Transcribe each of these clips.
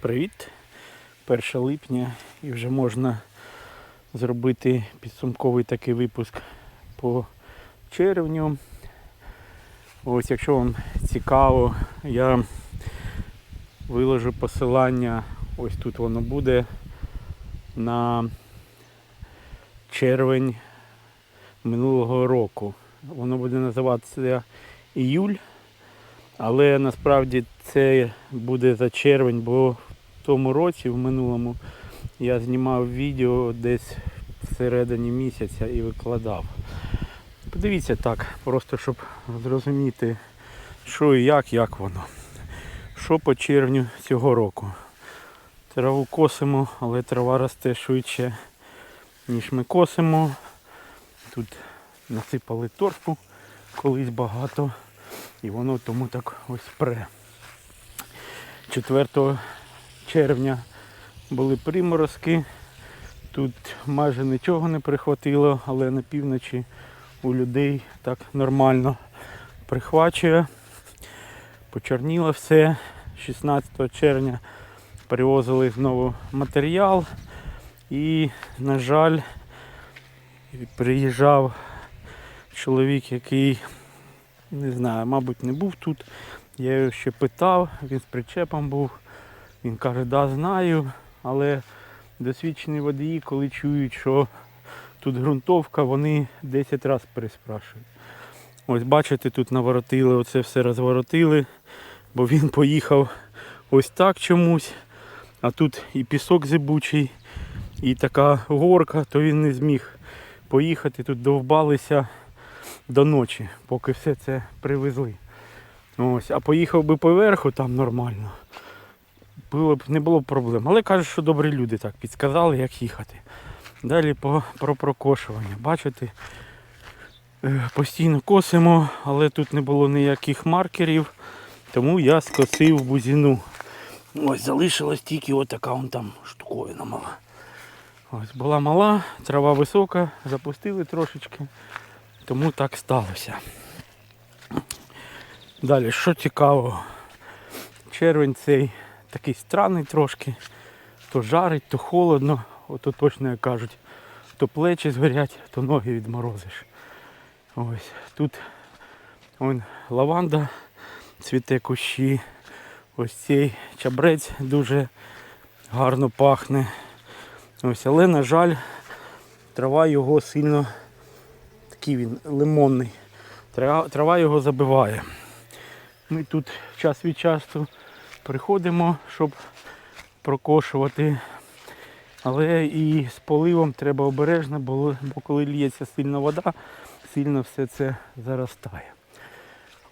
Привіт! 1 липня і вже можна зробити підсумковий такий випуск по червню. Ось, якщо вам цікаво, я виложу посилання, ось тут воно буде на червень минулого року. Воно буде називатися Іюль. Але насправді це буде за червень, бо тому році, в минулому, я знімав відео десь всередині місяця і викладав. Подивіться так, просто щоб зрозуміти, що і як, як воно. Що по червню цього року. Траву косимо, але трава росте швидше, ніж ми косимо. Тут насипали торфу колись багато. І воно тому так ось пре. 4 червня були приморозки. Тут майже нічого не прихватило, але на півночі у людей так нормально прихвачує. Почорніло все. 16 червня привозили знову матеріал. І, на жаль, приїжджав чоловік, який не знаю, мабуть, не був тут. Я його ще питав, він з причепом був. Він каже, да, знаю, але досвідчені водії, коли чують, що тут ґрунтовка, вони 10 разів переспрашують. Ось бачите, тут наворотили, оце все розворотили, бо він поїхав ось так чомусь, а тут і пісок зибучий, і така горка, то він не зміг поїхати, тут довбалися до ночі, поки все це привезли. Ось, а поїхав би поверху там нормально. Було б, не було б проблем. Але кажуть, що добрі люди так підказали, як їхати. Далі по, про прокошування. Бачите, е, постійно косимо, але тут не було ніяких маркерів, тому я скосив бузину. Ось залишилась тільки отака вон там штуковина мала. Ось була мала, трава висока, запустили трошечки тому так сталося. Далі, що цікаво, червень цей такий странний трошки, то жарить, то холодно, ото точно як кажуть, то плечі згорять, то ноги відморозиш. Ось тут вон, лаванда, цвіте кущі, ось цей чабрець дуже гарно пахне. Ось, але, на жаль, трава його сильно такий він лимонний. Трава, його забиває. Ми тут час від часу приходимо, щоб прокошувати. Але і з поливом треба обережно, бо, коли ліється сильна вода, сильно все це заростає.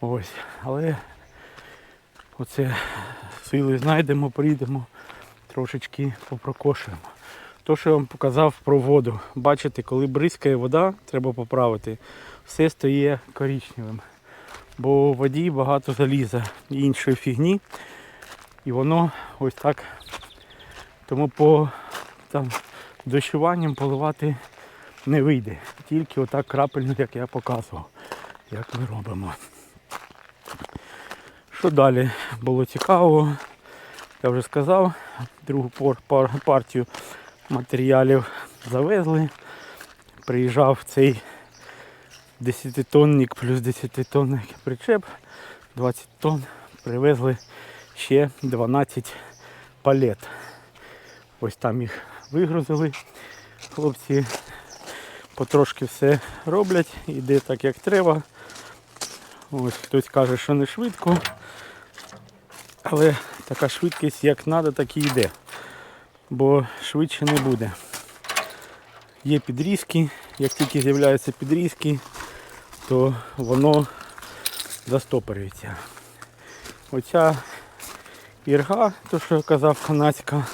Ось. Але оце сили знайдемо, прийдемо, трошечки попрокошуємо. То, що я вам показав про воду. Бачите, коли бризкає вода, треба поправити, все стає коричневим. Бо у воді багато заліза і іншої фігні. І воно ось так. Тому по там, дощуванням поливати не вийде. Тільки отак крапельно, як я показував, як ми робимо. Що далі було цікаво, я вже сказав, другу пор- пар- партію матеріалів завезли. Приїжджав цей 10-тонник плюс 10-тонний причеп, 20 тонн, привезли ще 12 палет. Ось там їх вигрузили. Хлопці потрошки все роблять, іде так як треба. Ось хтось каже, що не швидко, але така швидкість як треба, так і йде бо швидше не буде. Є підрізки, як тільки з'являються підрізки, то воно застопорюється. Оця ірга, то що я казав, канадська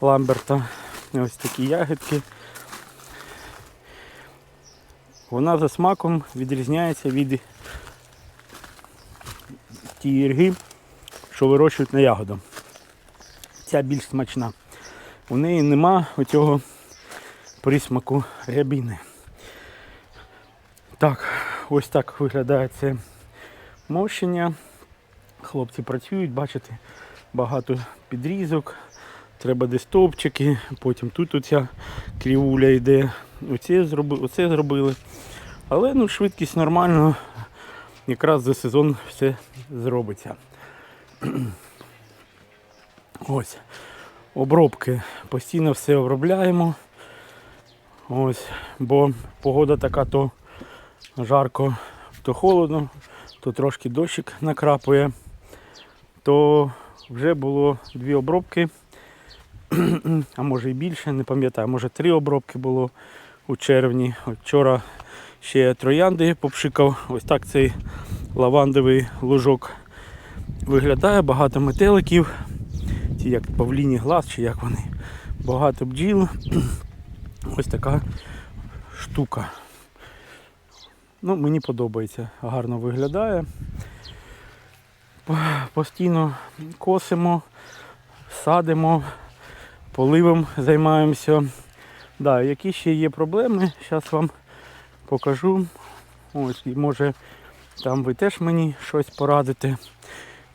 ламберта, ось такі ягідки. Вона за смаком відрізняється від тієї ірги, що вирощують на ягоду. Ця більш смачна у неї нема оцього присмаку рябіни. Так, ось так виглядає це мощення. Хлопці працюють, бачите, багато підрізок, треба десь стовпчики, потім тут оця крівуля йде. Оце, зроби, оце зробили. Але ну, швидкість нормально, якраз за сезон все зробиться. Ось. Обробки. Постійно все обробляємо. Ось, бо погода така то жарко, то холодно, то трошки дощик накрапує. То вже було дві обробки, а може і більше, не пам'ятаю, може три обробки було у червні. Вчора ще троянди попшикав. Ось так цей лавандовий лужок виглядає, багато метеликів, ті як павліні глаз чи як вони. Багато бджіл. Ось така штука. Ну, мені подобається, гарно виглядає. По- Постійно косимо, садимо, поливом займаємося. Да, які ще є проблеми, зараз вам покажу. Ось, і може там ви теж мені щось порадите,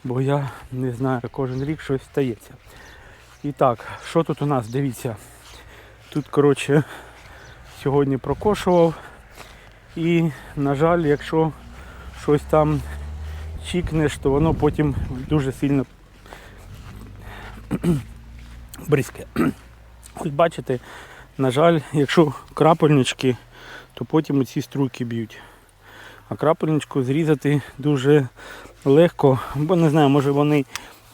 бо я не знаю, кожен рік щось стається. І так, що тут у нас? Дивіться. Тут, коротше, сьогодні прокошував. І, на жаль, якщо щось там чікнеш, то воно потім дуже сильно бризке. Ось бачите, на жаль, якщо крапельнички, то потім ці струйки б'ють. А крапельничку зрізати дуже легко, бо не знаю, може вони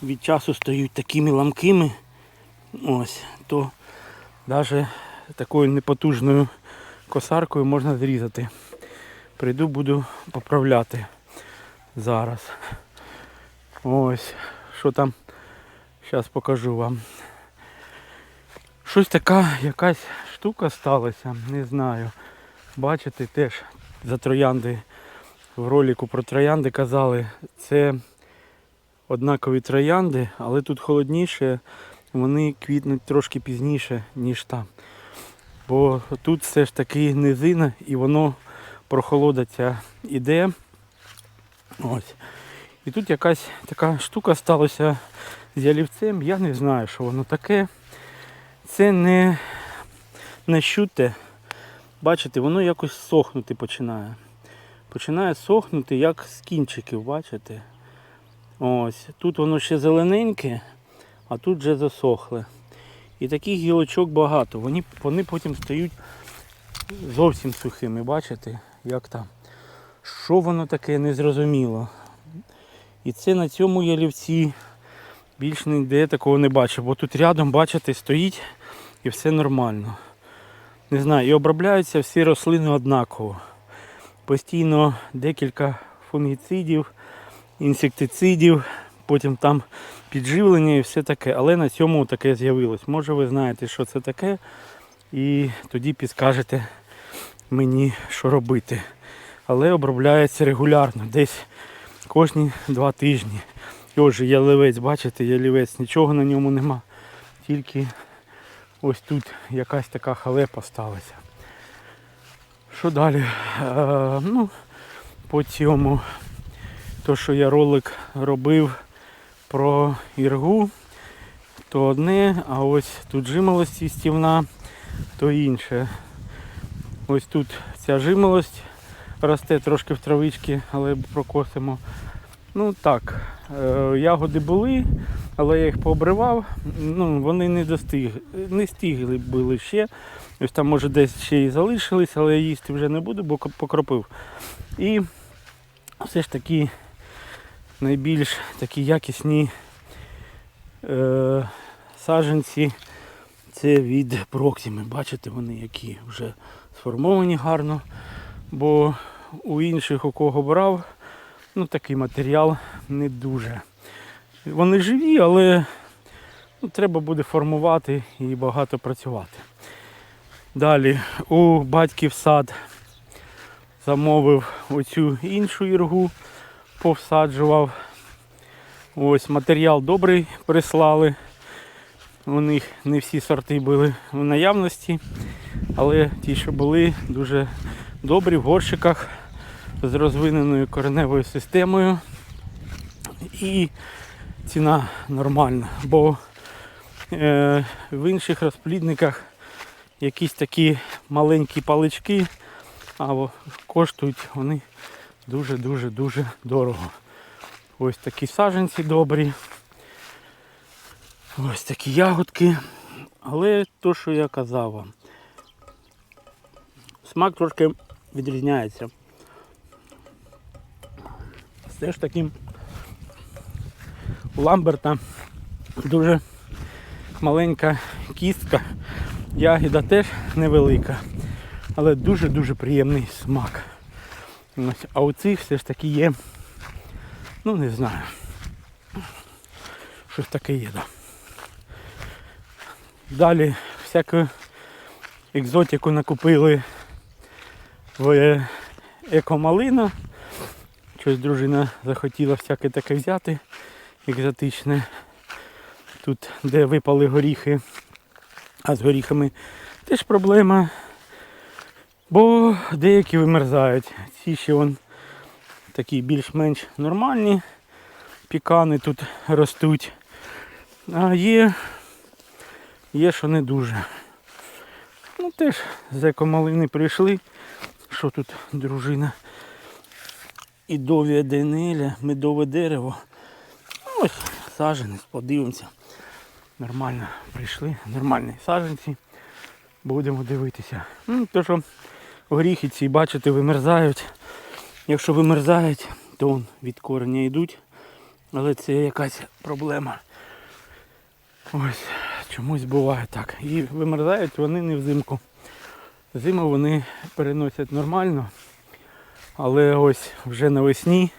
від часу стають такими ламкими. Ось, то навіть такою непотужною косаркою можна зрізати. Прийду, буду поправляти зараз. Ось, що там, зараз покажу вам. Щось така якась штука сталася, не знаю. Бачите, теж за троянди в ролику про троянди казали, це однакові троянди, але тут холодніше, вони квітнуть трошки пізніше, ніж там. Бо тут все ж таки низина і воно прохолода ця іде. Ось. І тут якась така штука сталася з ялівцем. Я не знаю, що воно таке. Це не, не щуте. Бачите, воно якось сохнути починає. Починає сохнути, як з кінчиків, бачите? Ось. Тут воно ще зелененьке, а тут вже засохле. І таких гілочок багато. Вони, вони потім стають зовсім сухими, бачите, як там. Що воно таке незрозуміло. І це на цьому ялівці більш ніде такого не бачив. Бо тут рядом, бачите, стоїть і все нормально. Не знаю, і обробляються всі рослини однаково. Постійно декілька фунгіцидів, інсектицидів, потім там підживлення і все таке. Але на цьому таке з'явилось. Може ви знаєте, що це таке, і тоді підскажете мені, що робити. Але обробляється регулярно, десь кожні два тижні. І отже, ялівець, бачите, ялівець, нічого на ньому нема. Тільки ось тут якась така халепа сталася. Що далі? Е, ну, по цьому, то, що я ролик робив про іргу, то одне, а ось тут жимолость стівна, то інше. Ось тут ця жимолость росте трошки в травичці, але прокосимо. Ну так, е, ягоди були, але я їх пообривав. Ну, вони не достигли, не стигли були ще. Ось там може десь ще і залишились, але я їсти вже не буду, бо покропив. І все ж таки найбільш такі якісні е, саджанці це від Проксіми. Бачите, вони які вже сформовані гарно. Бо у інших, у кого брав, ну такий матеріал не дуже. Вони живі, але ну, треба буде формувати і багато працювати. Далі у батьків сад замовив оцю іншу іргу, повсаджував. Ось матеріал добрий прислали. У них не всі сорти були в наявності, але ті, що були, дуже добрі в горщиках з розвиненою кореневою системою. І ціна нормальна. Бо е, в інших розплідниках якісь такі маленькі палички, а коштують вони дуже-дуже дуже дорого. Ось такі саженці добрі. Ось такі ягодки. Але то, що я казав вам, смак трошки відрізняється. Все ж таки у Ламберта дуже маленька кістка, ягіда теж невелика, але дуже-дуже приємний смак. А у цих все ж таки є, ну не знаю, щось таке є, да. Далі всяку екзотику накупили в е, екомалина. Щось дружина захотіла всяке таке взяти екзотичне. Тут, де випали горіхи, а з горіхами теж проблема. Бо деякі вимерзають. Ці ще вон такі більш-менш нормальні пікани тут ростуть. А є, є, що не дуже. Ну теж з екомалини прийшли. Що тут дружина? Ідовія денеля, медове дерево. Ось саженець, подивимося. Нормально прийшли, нормальні саженці. Будемо дивитися. Ну, то, що горіхи ці, бачите, вимерзають. Якщо вимерзають, то вон від кореня йдуть. Але це якась проблема. Ось, чомусь буває так. І вимерзають вони не взимку. Зиму вони переносять нормально. Але ось вже навесні,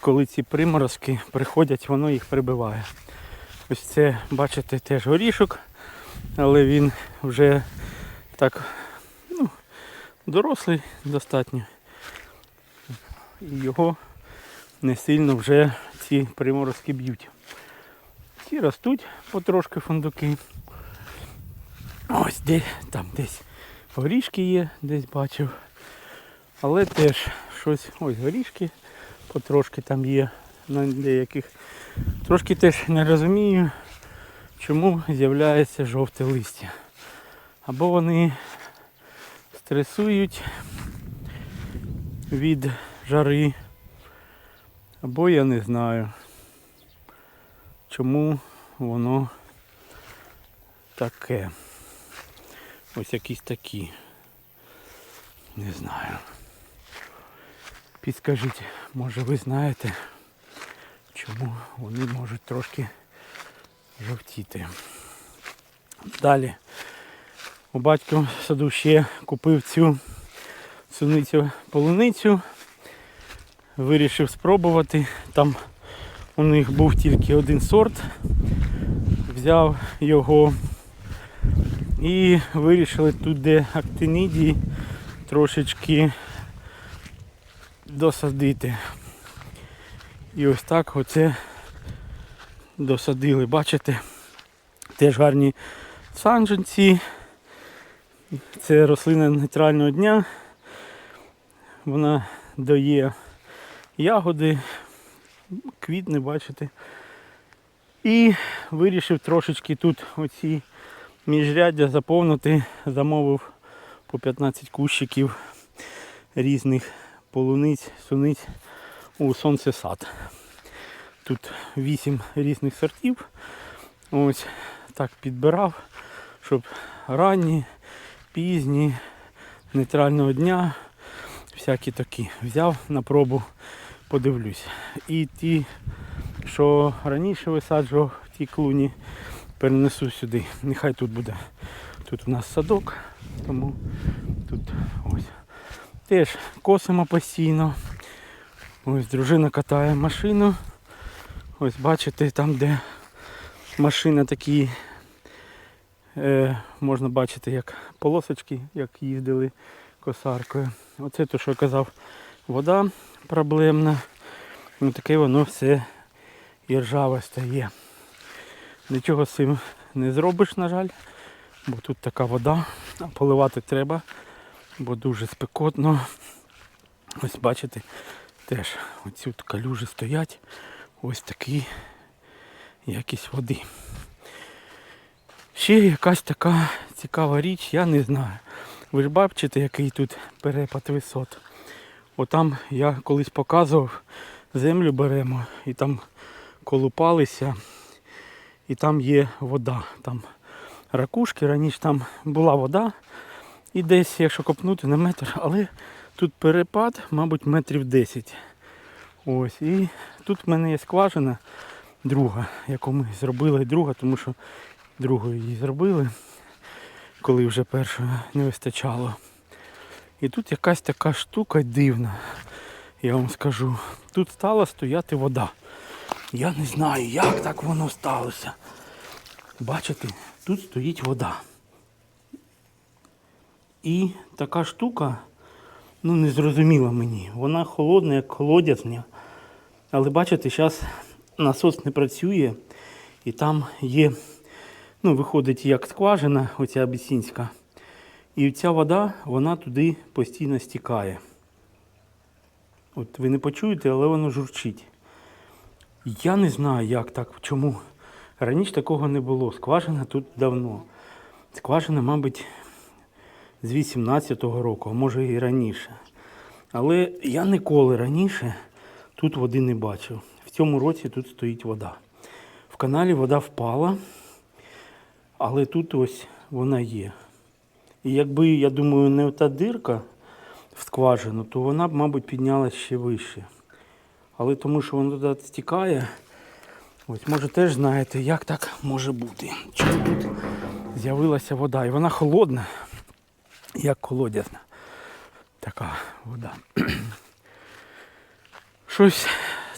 коли ці приморозки приходять, воно їх прибиває. Ось це, бачите, теж горішок, але він вже так ну, дорослий достатньо. І його не сильно вже ці приморозки б'ють. Ці ростуть потрошки фундуки. Ось де, там десь горішки є, десь бачив. Але теж щось, ось горішки потрошки там є на деяких. Трошки теж не розумію, чому з'являється жовте листя. Або вони стресують від жари, або я не знаю, чому воно таке. Ось якісь такі. Не знаю. Підскажіть, може ви знаєте, чому вони можуть трошки жовтіти. Далі у батька в саду ще купив цю суницю полуницю. Вирішив спробувати. Там у них був тільки один сорт. Взяв його і вирішили тут, де актинідії, трошечки досадити. І ось так оце досадили. Бачите? Теж гарні саджанці. Це рослина нейтрального дня. Вона дає ягоди, квітне, бачите. І вирішив трошечки тут оці міжряддя заповнити, замовив по 15 кущиків різних полуниць, суниць у сонцесад. Тут 8 різних сортів. Ось так підбирав, щоб ранні, пізні, нейтрального дня, всякі такі. Взяв на пробу, подивлюсь. І ті, що раніше висаджував в тій клуні, перенесу сюди. Нехай тут буде. Тут у нас садок, тому тут ось. Теж косимо постійно. Ось дружина катає машину. Ось бачите, там де машина такі, е, можна бачити, як полосочки, як їздили косаркою. Оце те, що я казав, вода проблемна. Ну таке воно все і ржаве стає. Нічого з цим не зробиш, на жаль, бо тут така вода, а поливати треба, бо дуже спекотно. Ось бачите, теж оці калюжі стоять. Ось такі якість води. Ще якась така цікава річ, я не знаю. Ви ж бачите, який тут перепад висот. Отам я колись показував, землю беремо і там колупалися, і там є вода. Там ракушки, раніше там була вода. І десь, якщо копнути на метр, але тут перепад, мабуть, метрів 10. Ось. І тут в мене є скважина друга, яку ми зробили друга, тому що другу її зробили, коли вже першої не вистачало. І тут якась така штука дивна, я вам скажу. Тут стала стояти вода. Я не знаю, як так воно сталося. Бачите, тут стоїть вода. І така штука, ну не зрозуміла мені. Вона холодна, як колодязня. Але бачите, зараз насос не працює і там є, ну, виходить як скважина, оця абісінська. І ця вода, вона туди постійно стікає. От ви не почуєте, але воно журчить. Я не знаю, як так, чому. Раніше такого не було. Скважина тут давно. Скважина, мабуть, з 18-го року, а може і раніше. Але я ніколи раніше тут води не бачив. В цьому році тут стоїть вода. В каналі вода впала, але тут ось вона є. І якби, я думаю, не та дирка в скважину, то вона б, мабуть, піднялась ще вище. Але тому що воно туди стікає, ось може теж знаєте, як так може бути. Чому тут з'явилася вода? І вона холодна, як колодязна. Така вода. Щось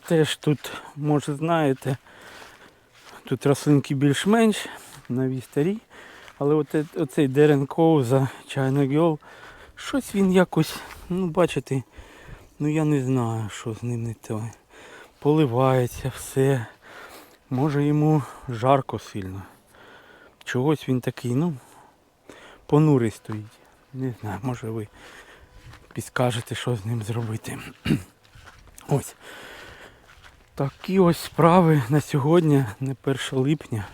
теж тут, може, знаєте, тут рослинки більш-менш, нові старі. Але от, е- оцей Дерен Коуза, China Girl, щось він якось, ну бачите, ну я не знаю, що з ним не то. Поливається все. Може йому жарко сильно. Чогось він такий, ну, понурий стоїть. Не знаю, може ви підскажете, що з ним зробити. Ось. Такі ось справи на сьогодні, не 1 липня.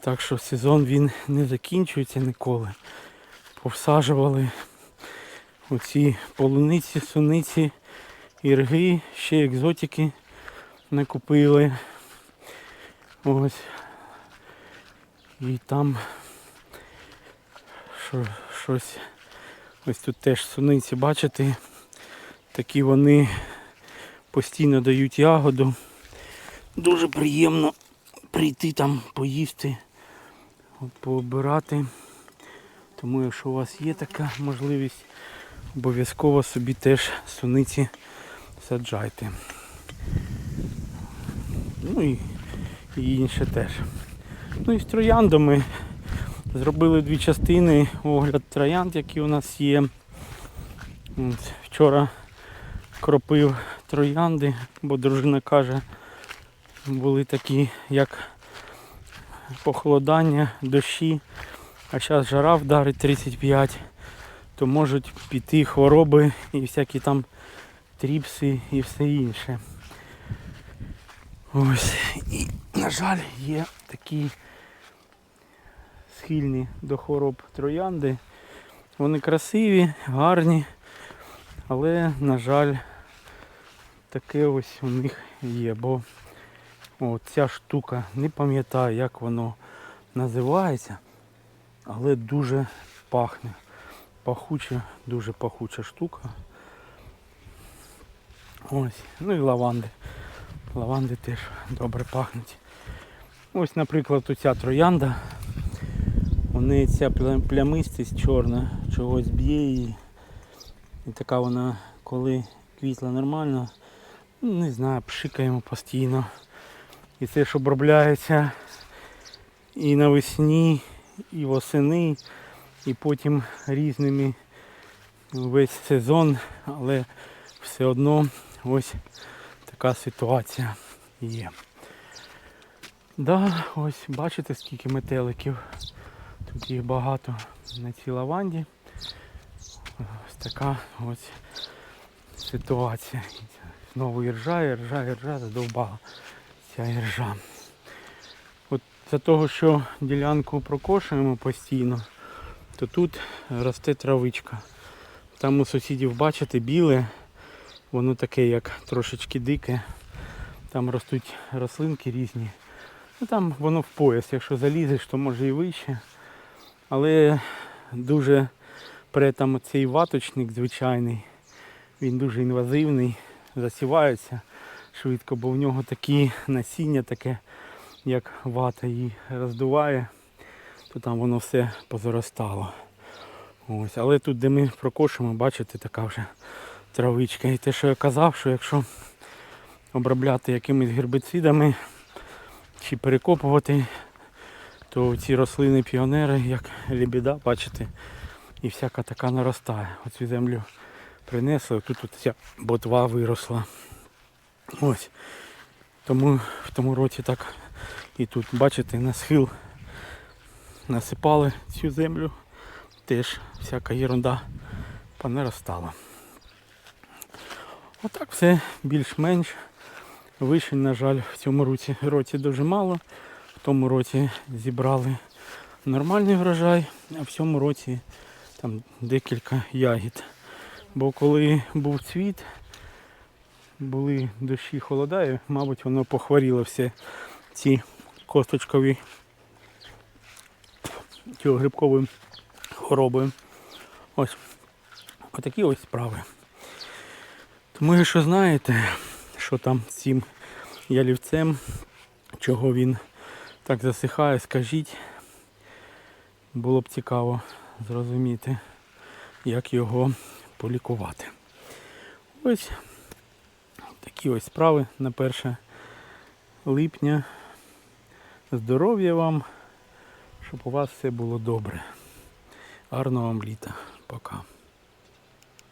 Так що сезон він не закінчується ніколи. Повсаджували оці полуниці, суниці, ірги, ще екзотики накупили. Ось. І там що, щось. Ось тут теж суниці, бачите, такі вони постійно дають ягоду. Дуже приємно прийти там поїсти, от, пообирати. Тому якщо у вас є така можливість, обов'язково собі теж суниці саджайте. Ну і, і інше теж. Ну і з трояндами зробили дві частини, огляд троянд, які у нас є. Вчора кропив троянди, бо дружина каже, були такі, як похолодання, дощі, а зараз жара вдарить 35, то можуть піти хвороби і всякі там тріпси і все інше. Ось. І, на жаль, є такі схильні до хвороб троянди. Вони красиві, гарні, але, на жаль, таке ось у них є, бо ця штука, не пам'ятаю, як воно називається, але дуже пахне. Пахуча, дуже пахуча штука. Ось, ну і лаванди. Лаванди теж добре пахнуть. Ось, наприклад, оця троянда. Неї ця плямистість чорна, чогось б'є її. І така вона, коли квітла нормально, не знаю, пшикаємо постійно. І це ж обробляється і навесні, і восени, і потім різними весь сезон, але все одно ось така ситуація є. Да, ось бачите скільки метеликів. Тут їх багато на цій лаванді. Ось така ось ситуація. Знову іржа, іржа, іржа, задовбала ця іржа. із-за того, що ділянку прокошуємо постійно, то тут росте травичка. Там у сусідів, бачите, біле, воно таке, як трошечки дике. Там ростуть рослинки різні. Ну там воно в пояс, якщо залізеш, то може і вище. Але дуже при там цей ваточник звичайний, він дуже інвазивний, засівається швидко, бо в нього такі насіння таке, як вата її роздуває, то там воно все позаростало. Ось. Але тут, де ми прокошуємо, бачите, така вже травичка. І те, що я казав, що якщо обробляти якимись гербицидами чи перекопувати, то ці рослини піонери, як лібіда, бачите, і всяка така наростає. Оцю землю принесли, тут ця ботва виросла. Ось. Тому в тому році так і тут, бачите, на схил насипали цю землю. Теж всяка ерунда понаростала. Отак все більш-менш. Вишень, на жаль, в цьому році, році дуже мало. Тому році зібрали нормальний врожай, а в цьому році там декілька ягід. Бо коли був цвіт, були дощі холода, і, мабуть, воно похворіло все ці косточкові цього грибкової хвороби. Ось. Отакі ось справи. Тому якщо знаєте, що там з цим ялівцем, чого він так засихає, скажіть. Було б цікаво зрозуміти, як його полікувати. Ось такі ось справи на 1 липня. Здоров'я вам, щоб у вас все було добре. Гарного вам літа. Пока.